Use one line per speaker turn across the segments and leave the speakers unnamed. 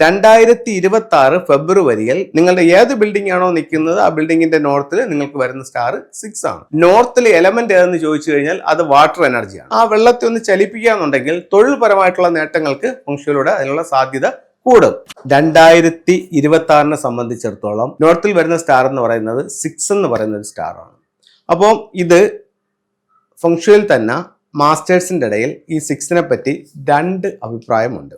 രണ്ടായിരത്തി ഇരുപത്തി ആറ് ഫെബ്രുവരിയിൽ നിങ്ങളുടെ ഏത് ബിൽഡിംഗ് ആണോ നിൽക്കുന്നത് ആ ബിൽഡിങ്ങിന്റെ നോർത്തിൽ നിങ്ങൾക്ക് വരുന്ന സ്റ്റാർ സിക്സ് ആണ്. നോർത്തിൽ എലമെന്റ് ഏതെന്ന് ചോദിച്ചു കഴിഞ്ഞാൽ അത് വാട്ടർ എനർജിയാണ്. ആ വെള്ളത്തെ ഒന്ന് ചലിപ്പിക്കുകയാണെന്നുണ്ടെങ്കിൽ തൊഴിൽപരമായിട്ടുള്ള നേട്ടങ്ങൾക്ക് ഫംഗ്ഷനിലൂടെ അതിനുള്ള സാധ്യത കൂടും. രണ്ടായിരത്തി ഇരുപത്തി ആറിനെ സംബന്ധിച്ചിടത്തോളം നോർത്തിൽ വരുന്ന സ്റ്റാർ എന്ന് പറയുന്നത് സിക്സ് എന്ന് പറയുന്ന ഒരു സ്റ്റാർ ആണ്. അപ്പോൾ ഇത് ഫംഗ്ഷനിൽ തന്നെ മാസ്റ്റേഴ്സിന്റെ ഇടയിൽ ഈ സിക്സിനെ പറ്റി രണ്ട് അഭിപ്രായമുണ്ട്.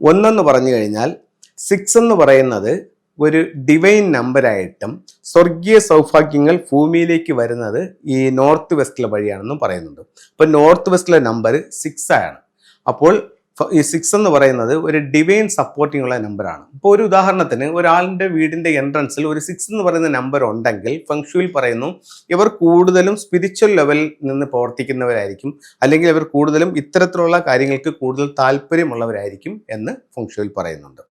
ഒന്നെന്ന് പറഞ്ഞു കഴിഞ്ഞാൽ സിക്സ് എന്ന് പറയുന്നത് ഒരു ഡിവൈൻ നമ്പറായിട്ടും സ്വർഗീയ സൗഭാഗ്യങ്ങൾ ഭൂമിയിലേക്ക് വരുന്നത് ഈ നോർത്ത് വെസ്റ്റിലെ വഴിയാണെന്നും പറയുന്നുണ്ട്. അപ്പോൾ നോർത്ത് വെസ്റ്റിലെ നമ്പർ സിക്സ് ആണ്. അപ്പോൾ ഈ സിക്സ് എന്ന് പറയുന്നത് ഒരു ഡിവൈൻ സപ്പോർട്ടിംഗ് ഉള്ള നമ്പറാണ് ഇപ്പോൾ ഒരു ഉദാഹരണത്തിന് ഒരാളിന്റെ വീടിന്റെ എൻട്രൻസിൽ ഒരു സിക്സ് എന്ന് പറയുന്ന നമ്പർ ഉണ്ടെങ്കിൽ ഫംഗ്ഷുവിൽ പറയുന്നു ഇവർ കൂടുതലും സ്പിരിച്വൽ ലെവലിൽ നിന്ന് പ്രവർത്തിക്കുന്നവരായിരിക്കും അല്ലെങ്കിൽ ഇവർ കൂടുതലും ഇത്തരത്തിലുള്ള കാര്യങ്ങൾക്ക് കൂടുതൽ താല്പര്യമുള്ളവരായിരിക്കും എന്ന് ഫംഗ്ഷുവിൽ പറയുന്നുണ്ട്.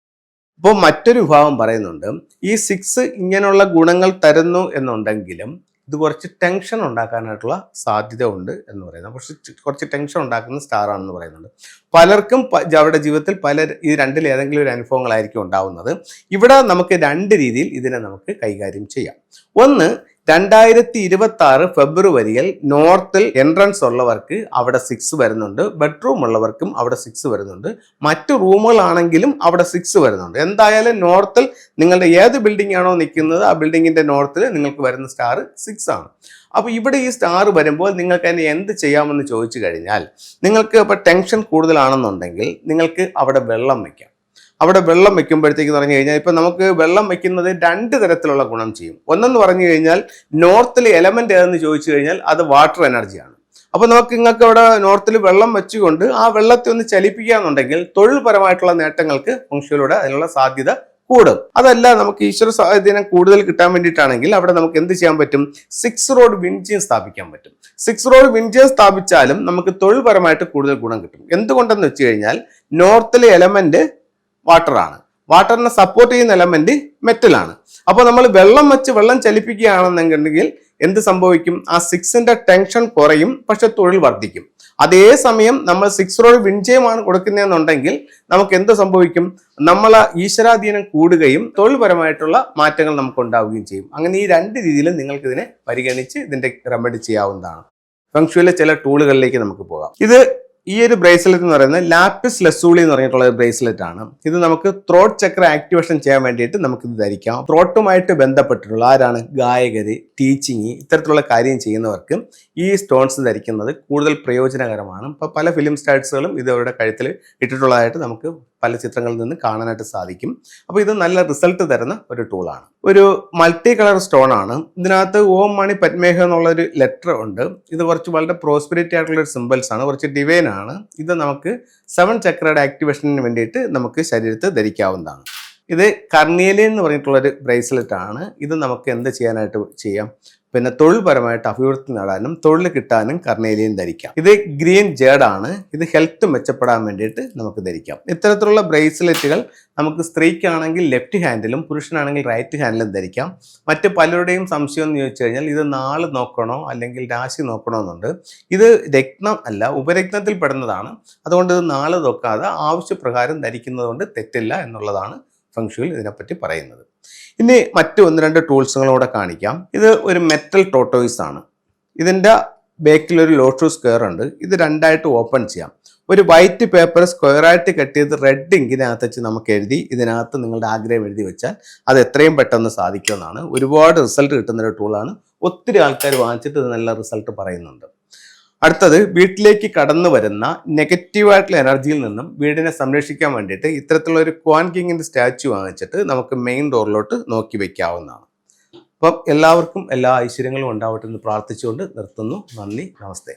അപ്പോൾ മറ്റൊരു വിഭാഗം പറയുന്നുണ്ട് ഈ സിക്സ് ഇങ്ങനെയുള്ള ഗുണങ്ങൾ തരുന്നു എന്നുണ്ടെങ്കിലും ഇത് കുറച്ച് ടെൻഷൻ ഉണ്ടാക്കാനായിട്ടുള്ള സാധ്യത ഉണ്ട് എന്ന് പറയുന്നത്. കുറച്ച് കുറച്ച് ടെൻഷൻ ഉണ്ടാക്കുന്ന സ്റ്റാർ ആണെന്ന് പറയുന്നുണ്ട്. പലർക്കും അവരുടെ ജീവിതത്തിൽ പല ഈ രണ്ടിൽ ഏതെങ്കിലും ഒരു അനുഭവങ്ങളായിരിക്കും ഉണ്ടാവുന്നത്. ഇവിടെ നമുക്ക് രണ്ട് രീതിയിൽ ഇതിനെ നമുക്ക് കൈകാര്യം ചെയ്യാം. ഒന്ന് രണ്ടായിരത്തി ഇരുപത്തി ആറ് ഫെബ്രുവരിയിൽ നോർത്തിൽ എൻട്രൻസ് ഉള്ളവർക്ക് അവിടെ സിക്സ് വരുന്നുണ്ട് ബെഡ്റൂം ഉള്ളവർക്കും അവിടെ സിക്സ് വരുന്നുണ്ട് മറ്റു റൂമുകളാണെങ്കിലും അവിടെ സിക്സ് വരുന്നുണ്ട്. എന്തായാലും നോർത്തിൽ നിങ്ങളുടെ ഏത് ബിൽഡിംഗ് ആണോ നിൽക്കുന്നത് ആ ബിൽഡിങ്ങിന്റെ നോർത്തിൽ നിങ്ങൾക്ക് വരുന്ന സ്റ്റാർ സിക്സ് ആണ്. അപ്പോൾ ഇവിടെ ഈ സ്റ്റാർ വരുമ്പോൾ നിങ്ങൾക്ക് അതിനെ എന്ത് ചെയ്യാമെന്ന് ചോദിച്ചു കഴിഞ്ഞാൽ നിങ്ങൾക്ക് ഇപ്പോൾ ടെൻഷൻ കൂടുതലാണെന്നുണ്ടെങ്കിൽ നിങ്ങൾക്ക് അവിടെ വെള്ളം വയ്ക്കാം. അവിടെ വെള്ളം വെക്കുമ്പോഴത്തേക്ക് പറഞ്ഞു കഴിഞ്ഞാൽ ഇപ്പം നമുക്ക് വെള്ളം വെക്കുന്നത് രണ്ട് തരത്തിലുള്ള ഗുണം ചെയ്യും. ഒന്നെന്ന് പറഞ്ഞു കഴിഞ്ഞാൽ നോർത്തിൽ എലമെന്റ് ഏതെന്ന് ചോദിച്ചു കഴിഞ്ഞാൽ അത് വാട്ടർ എനർജിയാണ് അപ്പോൾ നമുക്ക് നിങ്ങൾക്ക് അവിടെ നോർത്തിൽ വെള്ളം വെച്ചുകൊണ്ട് ആ വെള്ളത്തെ ഒന്ന് ചലിപ്പിക്കുകയെന്നുണ്ടെങ്കിൽ തൊഴിൽപരമായിട്ടുള്ള നേട്ടങ്ങൾക്ക് ഫംഗ്ഷനിലൂടെ അതിനുള്ള സാധ്യത കൂടും. അതല്ല നമുക്ക് ഈശ്വര സ്വാധീനം കൂടുതൽ കിട്ടാൻ വേണ്ടിയിട്ടാണെങ്കിൽ അവിടെ നമുക്ക് എന്ത് ചെയ്യാൻ പറ്റും? സിക്സ് റോഡ് വിൻജിയം സ്ഥാപിക്കാൻ പറ്റും. സിക്സ് റോഡ് വിൻജിയം സ്ഥാപിച്ചാലും നമുക്ക് തൊഴിൽപരമായിട്ട് കൂടുതൽ ഗുണം കിട്ടും. എന്തുകൊണ്ടെന്ന് വെച്ച് കഴിഞ്ഞാൽ നോർത്തിലെ എലമെന്റ് വാട്ടറാണ്. വാട്ടറിനെ സപ്പോർട്ട് ചെയ്യുന്ന എലമെന്റ് മെറ്റലാണ് അപ്പോൾ നമ്മൾ വെള്ളം വെച്ച് വെള്ളം ചലിപ്പിക്കുകയാണെന്നുണ്ടെങ്കിൽ എന്ത് സംഭവിക്കും? ആ സിക്സിന്റെ ടെൻഷൻ കുറയും പക്ഷെ തൊഴിൽ വർദ്ധിക്കും. അതേസമയം നമ്മൾ സിക്സ് റോഡ് വിൻജയമാണ് കൊടുക്കുന്നതെന്നുണ്ടെങ്കിൽ നമുക്ക് എന്ത് സംഭവിക്കും? നമ്മൾ ഈശ്വരാധീനം കൂടുകയും തൊഴിൽപരമായിട്ടുള്ള മാറ്റങ്ങൾ നമുക്ക് ഉണ്ടാവുകയും ചെയ്യും. അങ്ങനെ ഈ രണ്ട് രീതിയിലും നിങ്ങൾക്ക് ഇതിനെ പരിഗണിച്ച് ഇതിന്റെ റെമഡി ചെയ്യാവുന്നതാണ്. ഫംഗ്ഷനിലെ ചില ടൂളുകളിലേക്ക് നമുക്ക് പോകാം. ഇത് ഈ ഒരു ബ്രേസ്ലെറ്റ് എന്ന് പറയുന്നത് ലാപ്പിസ് ലസൂളി എന്ന് പറഞ്ഞിട്ടുള്ള ഒരു ബ്രേസ്ലെറ്റ് ആണ്. ഇത് നമുക്ക് ത്രോട്ട് ചക്ര ആക്ടിവേഷൻ ചെയ്യാൻ വേണ്ടിയിട്ട് നമുക്ക് ഇത് ധരിക്കാം. ത്രോട്ടുമായിട്ട് ബന്ധപ്പെട്ടിട്ടുള്ള ആരാണ്? ഗായകർ ടീച്ചിങ് ഇത്തരത്തിലുള്ള കാര്യം ചെയ്യുന്നവർക്ക് ഈ സ്റ്റോൺസ് ധരിക്കുന്നത് കൂടുതൽ പ്രയോജനകരമാണ്. ഇപ്പോൾ പല ഫിലിം സ്റ്റാർസുകളും ഇത് അവരുടെ കഴുത്തിൽ ഇട്ടിട്ടുള്ളതായിട്ട് നമുക്ക് പല ചിത്രങ്ങളിൽ നിന്ന് കാണാനായിട്ട് സാധിക്കും. അപ്പോൾ ഇത് നല്ല റിസൾട്ട് തരുന്ന ഒരു ടൂളാണ് ഒരു മൾട്ടി കളർ സ്റ്റോൺ ആണ്. ഇതിനകത്ത് ഓം മണി പത്മേഹ എന്നുള്ളൊരു ലെറ്റർ ഉണ്ട്. ഇത് കുറച്ച് വളരെ പ്രോസ്പെരിറ്റി ആയിട്ടുള്ള ഒരു സിമ്പിൾസ് ആണ്. കുറച്ച് ഡിവൈൻ ആണ്. ഇത് നമുക്ക് സെവൻ ചക്രയുടെ ആക്ടിവേഷനു വേണ്ടിയിട്ട് നമുക്ക് ശരീരത്ത് ധരിക്കാവുന്നതാണ്. ഇത് കർണിയലി എന്ന് പറഞ്ഞിട്ടുള്ള ഒരു ബ്രേസ്ലെറ്റ് ആണ്. ഇത് നമുക്ക് എന്ത് ചെയ്യാനായിട്ട് ചെയ്യാം? പിന്നെ തൊഴിൽപരമായിട്ട് അഭിവൃദ്ധി നേടാനും തൊഴിൽ കിട്ടാനും കർണേലിയൻ ധരിക്കാം. ഇത് ഗ്രീൻ ജേഡാണ് ഇത് ഹെൽത്ത് മെച്ചപ്പെടാൻ വേണ്ടിയിട്ട് നമുക്ക് ധരിക്കാം. ഇത്തരത്തിലുള്ള ബ്രേസ്ലെറ്റുകൾ നമുക്ക് സ്ത്രീക്കാണെങ്കിൽ ലെഫ്റ്റ് ഹാൻഡിലും പുരുഷനാണെങ്കിൽ റൈറ്റ് ഹാൻഡിലും ധരിക്കാം. മറ്റ് പലരുടെയും സംശയം എന്ന് ചോദിച്ചു കഴിഞ്ഞാൽ ഇത് നാൾ നോക്കണോ അല്ലെങ്കിൽ രാശി നോക്കണോ എന്നുണ്ട്. ഇത് രത്നം അല്ല ഉപരത്നത്തിൽ പെടുന്നതാണ്. അതുകൊണ്ട് ഇത് നാൾ നോക്കാതെ ആവശ്യപ്രകാരം ധരിക്കുന്നതുകൊണ്ട് തെറ്റില്ല എന്നുള്ളതാണ് ഫംഗ്ഷനിൽ ഇതിനെപ്പറ്റി പറയുന്നത്. ഇനി മറ്റു ഒന്ന് രണ്ട് ടൂൾസുകളോടെ കാണിക്കാം. ഇത് ഒരു മെറ്റൽ ടോട്ടോയിസ് ആണ്. ഇതിന്റെ ബേക്കിൽ ഒരു ലോട്ടു സ്ക്വയർ ഉണ്ട്. ഇത് രണ്ടായിട്ട് ഓപ്പൺ ചെയ്യാം. ഒരു വൈറ്റ് പേപ്പർ സ്ക്വയറായിട്ട് കെട്ടിയത് റെഡ് ഇങ്കിനകത്ത് വെച്ച് നമുക്ക് എഴുതി ഇതിനകത്ത് നിങ്ങളുടെ ആഗ്രഹം എഴുതി വെച്ചാൽ അത് എത്രയും പെട്ടെന്ന് സാധിക്കുമെന്നാണ്. ഒരുപാട് റിസൾട്ട് കിട്ടുന്ന ഒരു ടൂളാണ് ഒത്തിരി ആൾക്കാർ വാങ്ങിച്ചിട്ട് ഇത് നല്ല റിസൾട്ട് പറയുന്നുണ്ട്. അടുത്തത് വീട്ടിലേക്ക് കടന്നു വരുന്ന നെഗറ്റീവായിട്ടുള്ള എനർജിയിൽ നിന്നും വീടിനെ സംരക്ഷിക്കാൻ വേണ്ടിയിട്ട് ഇത്തരത്തിലുള്ള ഒരു ക്വാൻ കിങ്ങിന്റെ സ്റ്റാച്ചു വാങ്ങിച്ചിട്ട് നമുക്ക് മെയിൻ ഡോറിലോട്ട് നോക്കി വെക്കാവുന്നതാണ്. അപ്പം എല്ലാവർക്കും എല്ലാ ഐശ്വര്യങ്ങളും ഉണ്ടാവട്ടെ എന്ന് പ്രാർത്ഥിച്ചുകൊണ്ട് നിർത്തുന്നു. നന്ദി നമസ്തേ.